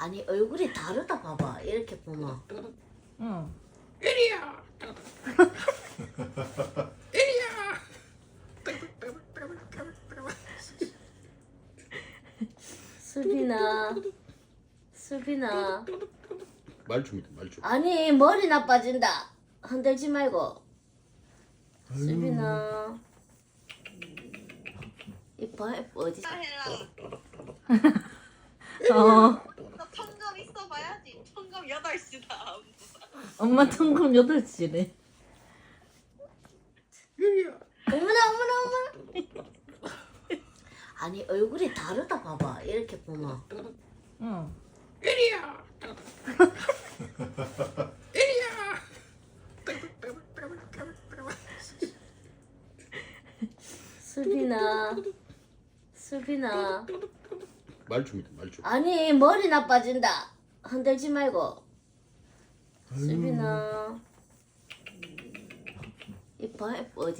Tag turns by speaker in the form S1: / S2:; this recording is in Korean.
S1: 아니 얼굴이 다르다 봐봐 이렇게 보면
S2: 응.
S3: 이리야. 이리야.
S1: 수빈아 수빈아
S3: 말춤이다 말춤.
S1: 아니 머리 나빠진다 흔들지 말고 수빈아 이봐 어디
S4: 해라.
S2: 어.
S4: 청금 8시다.
S2: 엄마 통금 8시래.
S3: 이리야.
S1: 어머나 어머나 어머나 아니 얼굴이 다르다 봐봐 이렇게 보면
S2: 응.
S3: 이리야. 이리야.
S1: 수빈아 수빈아
S3: 말춤이다 말춤.
S1: 아니 머리 나빠진다 흔들지 말고. 수빈아. 이봐 어디